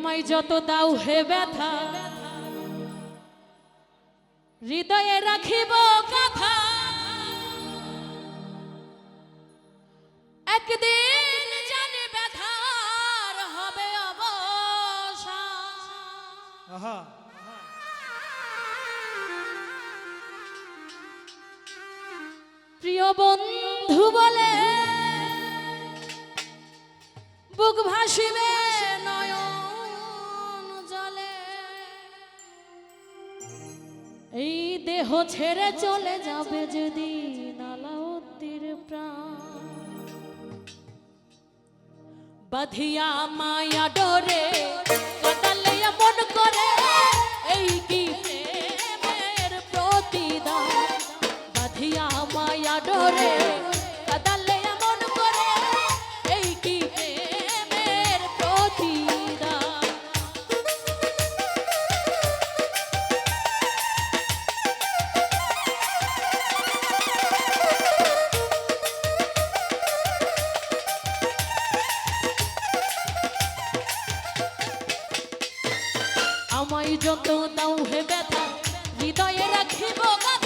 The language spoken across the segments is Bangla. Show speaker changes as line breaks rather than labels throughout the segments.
আমায় যত দাও হে ব্যথা হৃদয়ে রাখিব কথা। একদিন জানি ব্যথার হবে অবসান। প্রিয় বন্ধু বলে বুক ভাসিবে নয়ন। দেহ ছেড়ে চলে যাবে যদি নালাউদ্দির প্রাণ। বাধিয়া মায়া ডরে কাটালে মন করে আমায় যত দাও হে ব্যথা হৃদয়ে রাখিব কথা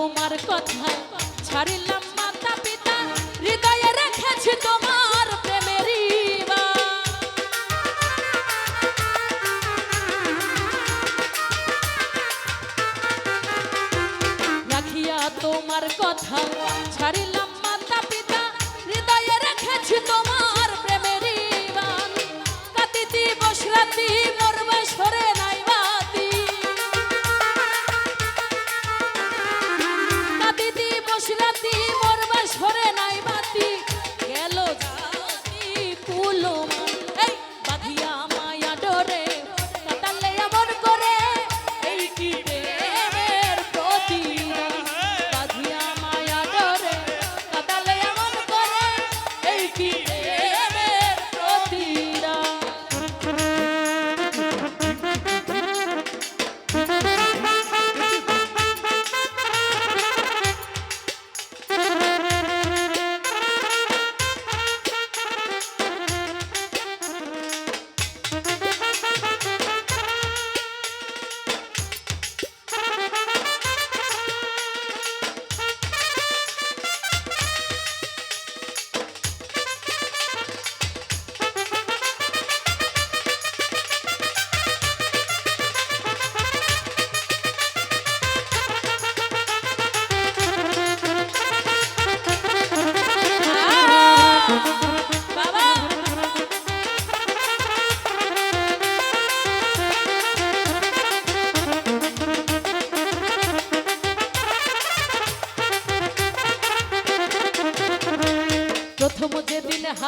তোমার কথা ছাড়িলাম মাতা পিতা হৃদয়ে রেখেছি তোমার প্রেমেরই রাখিয়া তোমার কথা ছাড়িলাম